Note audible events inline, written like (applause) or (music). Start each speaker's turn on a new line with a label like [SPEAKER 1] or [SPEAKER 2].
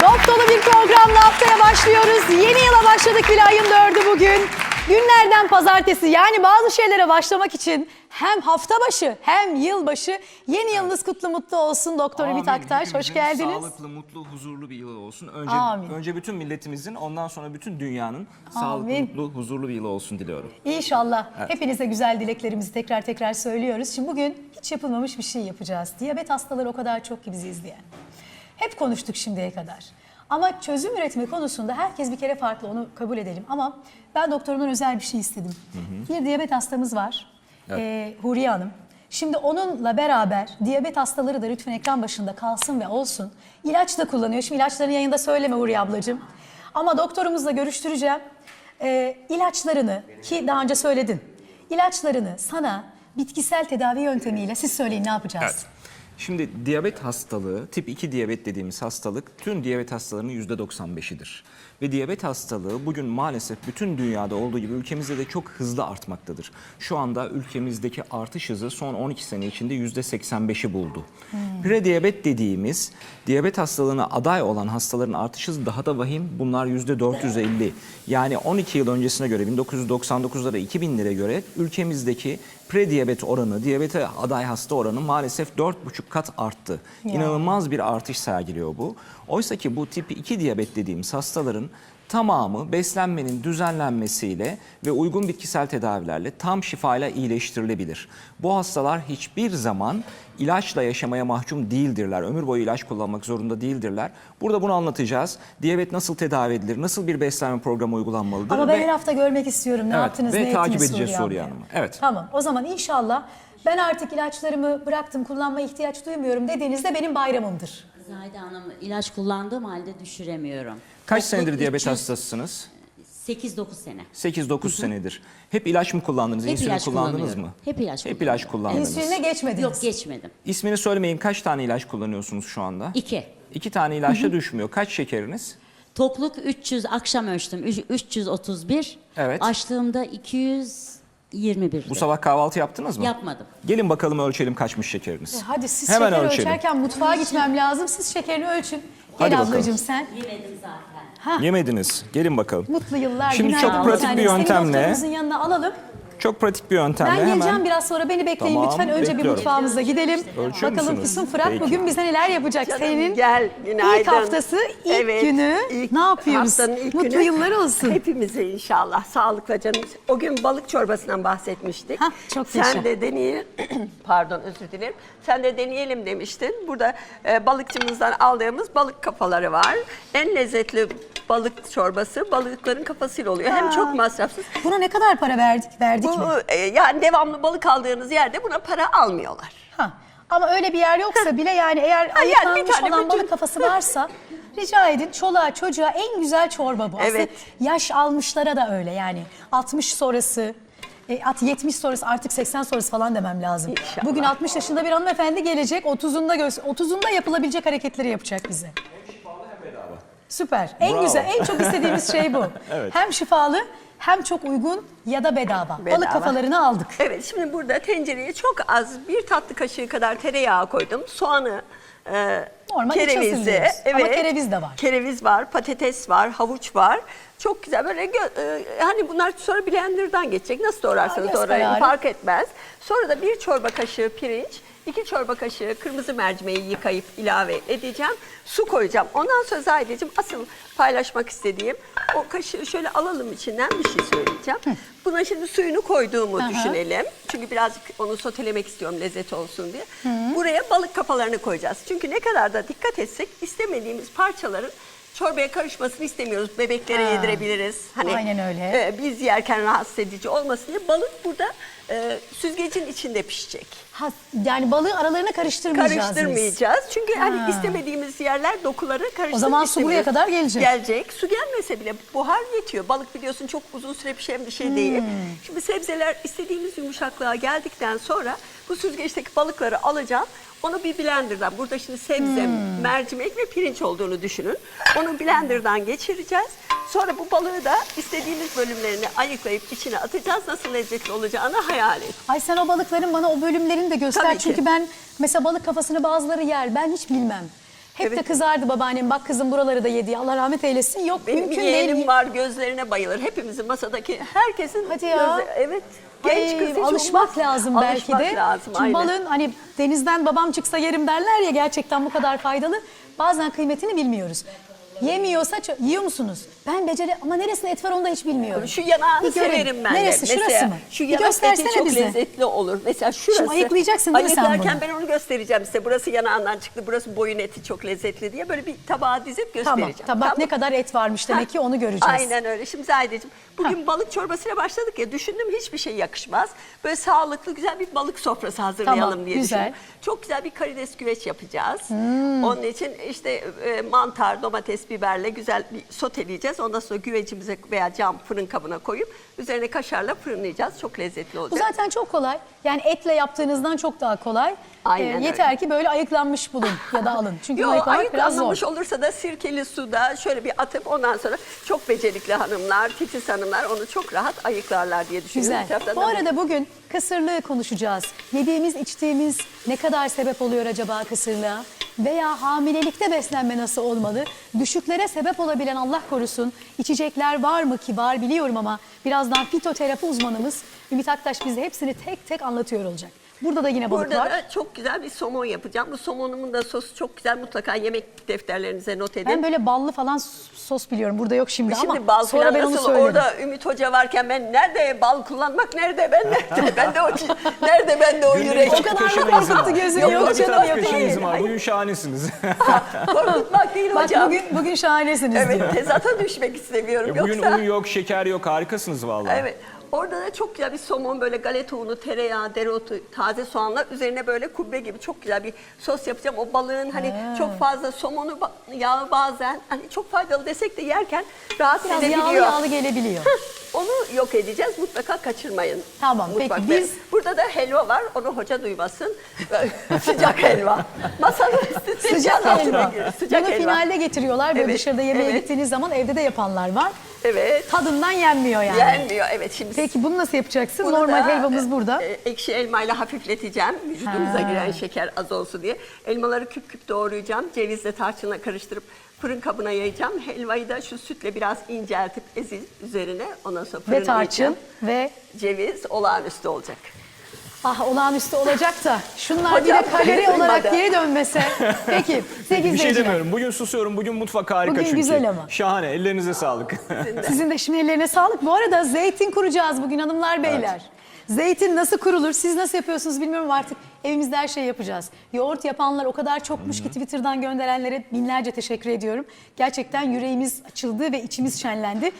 [SPEAKER 1] Dop dolu bir programla haftaya başlıyoruz. Yeni yıla başladık bile ayın dördü bugün. Günlerden pazartesi yani bazı şeylere başlamak için hem hafta başı hem yıl başı yeni yılınız kutlu mutlu olsun Doktor Ümit
[SPEAKER 2] Amin.
[SPEAKER 1] Aktaş. Hoş geldiniz.
[SPEAKER 2] Sağlıklı, mutlu, huzurlu bir yıl olsun. Önce
[SPEAKER 1] Amin.
[SPEAKER 2] önce bütün milletimizin, ondan sonra bütün dünyanın sağlıklı,
[SPEAKER 1] Amin.
[SPEAKER 2] mutlu, huzurlu bir yıl olsun diliyorum.
[SPEAKER 1] İnşallah. Hepinize güzel dileklerimizi tekrar tekrar söylüyoruz. Şimdi bugün hiç yapılmamış bir şey yapacağız. Diyabet hastaları o kadar çok ki bizi izleyen. Hep konuştuk şimdiye kadar. Ama çözüm üretme konusunda herkes bir kere farklı onu kabul edelim. Ama ben doktorumdan özel bir şey istedim. Bir diyabet hastamız var. Ee, Huriye Hanım. Şimdi onunla beraber diyabet hastaları da lütfen ekran başında kalsın ve olsun. İlaç da kullanıyor. Şimdi ilaçlarını yayında söyleme Huriye ablacığım. Ama doktorumuzla görüştüreceğim. Ee, ilaçlarını ki daha önce söyledin. İlaçlarını sana bitkisel tedavi yöntemiyle siz söyleyin ne yapacağız?
[SPEAKER 2] Evet. Şimdi diyabet hastalığı, tip 2 diyabet dediğimiz hastalık tüm diyabet hastalarının %95'idir. Ve diyabet hastalığı bugün maalesef bütün dünyada olduğu gibi ülkemizde de çok hızlı artmaktadır. Şu anda ülkemizdeki artış hızı son 12 sene içinde %85'i buldu. Prediyabet dediğimiz diyabet hastalığına aday olan hastaların artış hızı daha da vahim. Bunlar %450. Yani 12 yıl öncesine göre 1999'lara 2000'lere göre ülkemizdeki prediyabet oranı, diyabete aday hasta oranı maalesef 4,5 kat arttı.
[SPEAKER 1] Ya.
[SPEAKER 2] İnanılmaz bir artış sergiliyor bu. Oysa ki bu tip 2 diyabet dediğimiz hastaların tamamı beslenmenin düzenlenmesiyle ve uygun bitkisel tedavilerle tam şifayla iyileştirilebilir. Bu hastalar hiçbir zaman ilaçla yaşamaya mahkum değildirler. Ömür boyu ilaç kullanmak zorunda değildirler. Burada bunu anlatacağız. Diyabet nasıl tedavi edilir? Nasıl bir beslenme programı uygulanmalıdır?
[SPEAKER 1] Ama ben
[SPEAKER 2] ve-
[SPEAKER 1] her hafta görmek istiyorum. Ne
[SPEAKER 2] Evet,
[SPEAKER 1] yaptınız,
[SPEAKER 2] ve
[SPEAKER 1] ne
[SPEAKER 2] takip edeceğiz
[SPEAKER 1] Suriye.
[SPEAKER 2] Hanım'ı. Evet.
[SPEAKER 1] Tamam o zaman inşallah ben artık ilaçlarımı bıraktım, kullanmaya ihtiyaç duymuyorum dediğinizde benim bayramımdır.
[SPEAKER 3] Zahide Hanım ilaç kullandığım halde düşüremiyorum.
[SPEAKER 2] Kaç senedir diyabet
[SPEAKER 3] 300
[SPEAKER 2] hastasısınız?
[SPEAKER 3] 8-9 sene.
[SPEAKER 2] 8-9 senedir. Hep ilaç mı kullandınız?
[SPEAKER 3] Hep
[SPEAKER 2] İnsülin
[SPEAKER 3] ilaç
[SPEAKER 2] kullandınız
[SPEAKER 3] kullanıyorum.
[SPEAKER 2] mı?
[SPEAKER 3] Hep ilaç
[SPEAKER 2] Hep ilaç
[SPEAKER 3] kullanıyorum.
[SPEAKER 2] kullandınız.
[SPEAKER 1] İnsüline geçmediniz.
[SPEAKER 3] Yok geçmedim.
[SPEAKER 2] İsmini söylemeyin. Kaç tane ilaç kullanıyorsunuz şu anda?
[SPEAKER 3] 2.
[SPEAKER 2] İki tane ilaçla düşmüyor. Kaç şekeriniz?
[SPEAKER 3] Tokluk 300 akşam ölçtüm. Üç- 331.
[SPEAKER 2] Evet.
[SPEAKER 3] Açlığımda 221.
[SPEAKER 2] Bu sabah kahvaltı yaptınız mı?
[SPEAKER 3] Yapmadım.
[SPEAKER 2] Gelin bakalım ölçelim kaçmış şekeriniz.
[SPEAKER 1] E, Hadi siz
[SPEAKER 2] Hemen
[SPEAKER 1] şeker
[SPEAKER 2] ölçelim.
[SPEAKER 1] ölçerken mutfağa gitmem lazım. Siz şekerini ölçün.
[SPEAKER 2] Hadi
[SPEAKER 1] Gel
[SPEAKER 2] bakalım.
[SPEAKER 1] ablacığım sen.
[SPEAKER 3] Yemedim zaten.
[SPEAKER 2] Yemediniz. Gelin bakalım.
[SPEAKER 1] Mutlu yıllar,
[SPEAKER 2] Şimdi
[SPEAKER 1] günaydın
[SPEAKER 2] çok pratik bir
[SPEAKER 1] Seni
[SPEAKER 2] yöntemle-
[SPEAKER 1] doktorumuzun yanına alalım.
[SPEAKER 2] Çok pratik bir yöntemle
[SPEAKER 1] Ben geleceğim
[SPEAKER 2] hemen
[SPEAKER 1] biraz sonra beni bekleyin
[SPEAKER 2] Tamam,
[SPEAKER 1] lütfen. Önce bir
[SPEAKER 2] bekliyorum.
[SPEAKER 1] mutfağımıza gidelim.
[SPEAKER 2] Ölçüyor
[SPEAKER 1] Bakalım
[SPEAKER 2] musunuz?
[SPEAKER 1] Füsun Fırat
[SPEAKER 2] Peki.
[SPEAKER 1] bugün bize neler yapacak?
[SPEAKER 4] Canım,
[SPEAKER 1] Senin
[SPEAKER 4] gel, günaydın.
[SPEAKER 1] ilk haftası, ilk
[SPEAKER 4] Evet,
[SPEAKER 1] günü
[SPEAKER 4] ilk
[SPEAKER 1] ne yapıyoruz?
[SPEAKER 4] ilk
[SPEAKER 1] Mutlu
[SPEAKER 4] günü.
[SPEAKER 1] yıllar olsun.
[SPEAKER 4] Hepimize inşallah sağlıkla canım. O gün balık çorbasından bahsetmiştik.
[SPEAKER 1] Hah, çok yaşa.
[SPEAKER 4] Sen de deneyelim. (clears throat) Pardon özür dilerim. Sen de deneyelim demiştin. Burada e, balıkçımızdan aldığımız balık kafaları var. En lezzetli balık çorbası balıkların kafasıyla oluyor. Hem çok masrafsız.
[SPEAKER 1] Buna ne kadar para verdik verdik?
[SPEAKER 4] Bu e, yani devamlı balık aldığınız yerde buna para almıyorlar.
[SPEAKER 1] Ha. Ama öyle bir yer yoksa bile yani eğer
[SPEAKER 4] yani bir
[SPEAKER 1] ayıklanmış
[SPEAKER 4] tane
[SPEAKER 1] olan
[SPEAKER 4] bütün-
[SPEAKER 1] balık kafası varsa (laughs) rica edin çoluğa çocuğa en güzel çorba bu.
[SPEAKER 4] Evet.
[SPEAKER 1] Aslında yaş almışlara da öyle yani 60 sonrası e, at 70 sonrası artık 80 sonrası falan demem lazım.
[SPEAKER 4] İnşallah.
[SPEAKER 1] Bugün 60 yaşında bir hanımefendi gelecek 30'unda göz 30'unda yapılabilecek hareketleri yapacak bize. Süper. En
[SPEAKER 2] Bravo.
[SPEAKER 1] güzel, en çok istediğimiz şey bu. (laughs)
[SPEAKER 2] Evet.
[SPEAKER 1] Hem şifalı hem çok uygun ya da bedava.
[SPEAKER 4] Bedava.
[SPEAKER 1] Balık kafalarını aldık.
[SPEAKER 4] Evet şimdi burada tencereye çok az bir tatlı kaşığı kadar tereyağı koydum. Soğanı, e,
[SPEAKER 1] Normal
[SPEAKER 4] kerevizi,
[SPEAKER 1] hazırlıyoruz. Ama kereviz de var.
[SPEAKER 4] Kereviz var, patates var, havuç var. Çok güzel böyle e, hani bunlar sonra blenderdan geçecek. Nasıl doğrarsanız doğrayın fark etmez. Sonra da bir çorba kaşığı pirinç, iki çorba kaşığı kırmızı mercimeği yıkayıp ilave edeceğim. Su koyacağım. Ondan sonra Zahideciğim asıl paylaşmak istediğim o kaşığı şöyle alalım içinden bir şey söyleyeceğim. Buna şimdi suyunu koyduğumu
[SPEAKER 1] Aha.
[SPEAKER 4] düşünelim. Çünkü birazcık onu sotelemek istiyorum lezzet olsun diye. Buraya balık kafalarını koyacağız. Çünkü ne kadar da dikkat etsek istemediğimiz parçaların çorbaya karışmasını istemiyoruz. Bebeklere
[SPEAKER 1] Ha.
[SPEAKER 4] yedirebiliriz. Hani
[SPEAKER 1] Aynen öyle.
[SPEAKER 4] e, biz yerken rahatsız edici olmasın diye balık burada e, süzgecin içinde pişecek.
[SPEAKER 1] Ha, yani balığı aralarına karıştırmayacağız biz.
[SPEAKER 4] Karıştırmayacağız. Çünkü
[SPEAKER 1] Ha.
[SPEAKER 4] hani istemediğimiz yerler dokuları karıştırmak
[SPEAKER 1] O zaman su buraya kadar gelecek.
[SPEAKER 4] Gelecek. Su gelmese bile buhar yetiyor. Balık biliyorsun çok uzun süre pişen bir şey değil.
[SPEAKER 1] Hmm.
[SPEAKER 4] Şimdi sebzeler istediğimiz yumuşaklığa geldikten sonra bu süzgeçteki balıkları alacağım. Onu bir blenderdan, burada şimdi sebze,
[SPEAKER 1] Hmm.
[SPEAKER 4] mercimek ve pirinç olduğunu düşünün. Onu blenderdan geçireceğiz. Sonra bu balığı da istediğimiz bölümlerini ayıklayıp içine atacağız. Nasıl lezzetli olacağını hayal et.
[SPEAKER 1] Ay sen o balıkların bana o bölümlerini de göster.
[SPEAKER 4] Tabii ki.
[SPEAKER 1] Çünkü ben mesela balık kafasını bazıları yer. Ben hiç bilmem. Hep de
[SPEAKER 4] Evet.
[SPEAKER 1] kızardı babaannem. Bak kızım buraları da yedi. Allah rahmet eylesin. Yok
[SPEAKER 4] Benim
[SPEAKER 1] mümkün değil.
[SPEAKER 4] var gözlerine bayılır. Hepimizin masadaki herkesin
[SPEAKER 1] Hadi ya.
[SPEAKER 4] gözü- evet. Genç kız hiç
[SPEAKER 1] alışmak
[SPEAKER 4] olmaz.
[SPEAKER 1] lazım belki
[SPEAKER 4] Alışmak
[SPEAKER 1] de.
[SPEAKER 4] lazım
[SPEAKER 1] Çünkü
[SPEAKER 4] aynen.
[SPEAKER 1] balığın hani denizden babam çıksa yerim derler ya gerçekten bu kadar faydalı. Bazen kıymetini bilmiyoruz. Yemiyorsa yiyor musunuz? Ben beceri ama neresinde et var onu da hiç bilmiyorum.
[SPEAKER 4] Şu yanağını
[SPEAKER 1] Bir göreyim.
[SPEAKER 4] severim ben
[SPEAKER 1] Neresi?
[SPEAKER 4] de.
[SPEAKER 1] Şurası
[SPEAKER 4] Mesela
[SPEAKER 1] mı?
[SPEAKER 4] Şu
[SPEAKER 1] Bir
[SPEAKER 4] yanak eti
[SPEAKER 1] göstersene
[SPEAKER 4] çok
[SPEAKER 1] bize.
[SPEAKER 4] lezzetli olur. Mesela şurası.
[SPEAKER 1] ayıklayacaksın değil mi sen
[SPEAKER 4] Ayıklarken ben onu göstereceğim size. Burası yanağından çıktı, burası boyun eti çok lezzetli diye. Böyle bir tabağa dizip
[SPEAKER 1] Tamam.
[SPEAKER 4] göstereceğim.
[SPEAKER 1] Tamam. Bak ne kadar et varmış demek ki onu göreceğiz.
[SPEAKER 4] Aynen öyle. Şimdi Zahideciğim bugün balık çorbasıyla başladık ya düşündüm hiçbir şey yakışmaz. Böyle sağlıklı güzel bir balık sofrası hazırlayalım
[SPEAKER 1] Tamam,
[SPEAKER 4] diye
[SPEAKER 1] güzel.
[SPEAKER 4] düşündüm. Çok güzel bir karides güveç yapacağız.
[SPEAKER 1] Hmm.
[SPEAKER 4] Onun için işte e, mantar, domates, biberle güzel bir soteleyeceğiz. Ondan sonra güvecimize veya cam fırın kabına koyup üzerine kaşarla fırınlayacağız. Çok lezzetli
[SPEAKER 1] Bu
[SPEAKER 4] olacak.
[SPEAKER 1] zaten çok kolay. Yani etle yaptığınızdan çok daha kolay.
[SPEAKER 4] Aynen
[SPEAKER 1] Ee, yeter
[SPEAKER 4] öyle.
[SPEAKER 1] ki böyle ayıklanmış bulun ya da alın. (laughs) Çünkü
[SPEAKER 4] Yo,
[SPEAKER 1] ayıklamak biraz zor.
[SPEAKER 4] ayıklanmamış olursa da sirkeli suda şöyle bir atıp ondan sonra çok becerikli hanımlar, titiz hanımlar onu çok rahat ayıklarlar diye düşünüyorum.
[SPEAKER 1] Güzel. Bu
[SPEAKER 4] da
[SPEAKER 1] arada bugün kısırlığı konuşacağız. Yediğimiz, içtiğimiz ne kadar sebep oluyor acaba kısırlığa? Veya hamilelikte beslenme nasıl olmalı? Düşüklere sebep olabilen Allah korusun içecekler var mı ki var biliyorum ama birazdan fitoterapi uzmanımız Ümit Aktaş bize hepsini tek tek anlatıyor olacak. Burada da yine balık
[SPEAKER 4] Burada
[SPEAKER 1] var.
[SPEAKER 4] da çok güzel bir somon yapacağım. Bu somonumun da sosu çok güzel. Mutlaka yemek defterlerinize not edin.
[SPEAKER 1] Ben böyle ballı falan sos biliyorum. Burada yok şimdi,
[SPEAKER 4] Şimdi
[SPEAKER 1] ama
[SPEAKER 4] bal
[SPEAKER 1] sonra
[SPEAKER 4] falan
[SPEAKER 1] ben onu
[SPEAKER 4] nasıl
[SPEAKER 1] söylerim.
[SPEAKER 4] orada Ümit Hoca varken ben nerede bal kullanmak nerede ben nerede (laughs) ben de o nerede ben de o yürek
[SPEAKER 1] O kadar da korkuttu gözünü.
[SPEAKER 4] Yok,
[SPEAKER 1] canım
[SPEAKER 4] yok,
[SPEAKER 1] değil.
[SPEAKER 2] Var. Bugün şahanesiniz. (laughs)
[SPEAKER 4] korkutmak değil
[SPEAKER 1] Bak
[SPEAKER 4] hocam.
[SPEAKER 1] bugün bugün şahanesiniz diyor.
[SPEAKER 4] Evet tezata düşmek istemiyorum.
[SPEAKER 2] E, bugün
[SPEAKER 4] Yoksa...
[SPEAKER 2] un yok, şeker yok. Harikasınız vallahi.
[SPEAKER 4] Evet. Orada da çok güzel bir somon böyle galeta unu, tereyağı, dereotu, taze soğanlar üzerine böyle kubbe gibi çok güzel bir sos yapacağım. O balığın hani çok fazla somonu yağı bazen hani çok faydalı desek de yerken rahatsız
[SPEAKER 1] Biraz
[SPEAKER 4] edebiliyor.
[SPEAKER 1] yağlı yağlı gelebiliyor.
[SPEAKER 4] Onu yok edeceğiz. Mutlaka kaçırmayın.
[SPEAKER 1] Tamam, peki
[SPEAKER 4] Mutfakta.
[SPEAKER 1] biz-
[SPEAKER 4] Burada da helva var. Onu hoca duymasın. (laughs) sıcak helva. Masanın üstü
[SPEAKER 1] Sıcak
[SPEAKER 4] altına
[SPEAKER 1] helva.
[SPEAKER 4] Sıcak
[SPEAKER 1] Bunu
[SPEAKER 4] helva.
[SPEAKER 1] finalde getiriyorlar. Böyle
[SPEAKER 4] Evet,
[SPEAKER 1] dışarıda yemeğe
[SPEAKER 4] evet.
[SPEAKER 1] gittiğiniz zaman evde de yapanlar var.
[SPEAKER 4] Evet.
[SPEAKER 1] Tadından yenmiyor yani.
[SPEAKER 4] Yenmiyor. Evet şimdi
[SPEAKER 1] Peki bunu nasıl yapacaksın?
[SPEAKER 4] Bunu
[SPEAKER 1] Normal
[SPEAKER 4] da,
[SPEAKER 1] helvamız burada.
[SPEAKER 4] e, ekşi elmayla hafifleteceğim. Vücudumuza
[SPEAKER 1] Ha.
[SPEAKER 4] giren şeker az olsun diye. Elmaları küp küp doğrayacağım. Cevizle tarçınla karıştırıp fırın kabına yayacağım. Helvayı da şu sütle biraz inceltip ezip üzerine ondan sonra
[SPEAKER 1] ve
[SPEAKER 4] fırınlayacağım.
[SPEAKER 1] tarçın ve
[SPEAKER 4] Ceviz olağanüstü olacak.
[SPEAKER 1] Ah olağanüstü olacak da şunlar
[SPEAKER 4] Hocam,
[SPEAKER 1] bir de
[SPEAKER 4] duymadı.
[SPEAKER 1] olarak geri dönmese. (laughs) Peki sevgili
[SPEAKER 2] Bir şey demiyorum. Bugün susuyorum. Bugün mutfak harika
[SPEAKER 1] Bugün
[SPEAKER 2] çünkü.
[SPEAKER 1] güzel ama.
[SPEAKER 2] Şahane. Ellerinize sağlık. (laughs)
[SPEAKER 1] Sizin de şimdi ellerine sağlık. Bu arada zeytin kuracağız bugün hanımlar beyler. Zeytin nasıl kurulur? Siz nasıl yapıyorsunuz bilmiyorum artık evimizde her şeyi yapacağız. Yoğurt yapanlar o kadar çokmuş ki Twitter'dan gönderenlere binlerce teşekkür ediyorum. Gerçekten yüreğimiz açıldı ve içimiz şenlendi.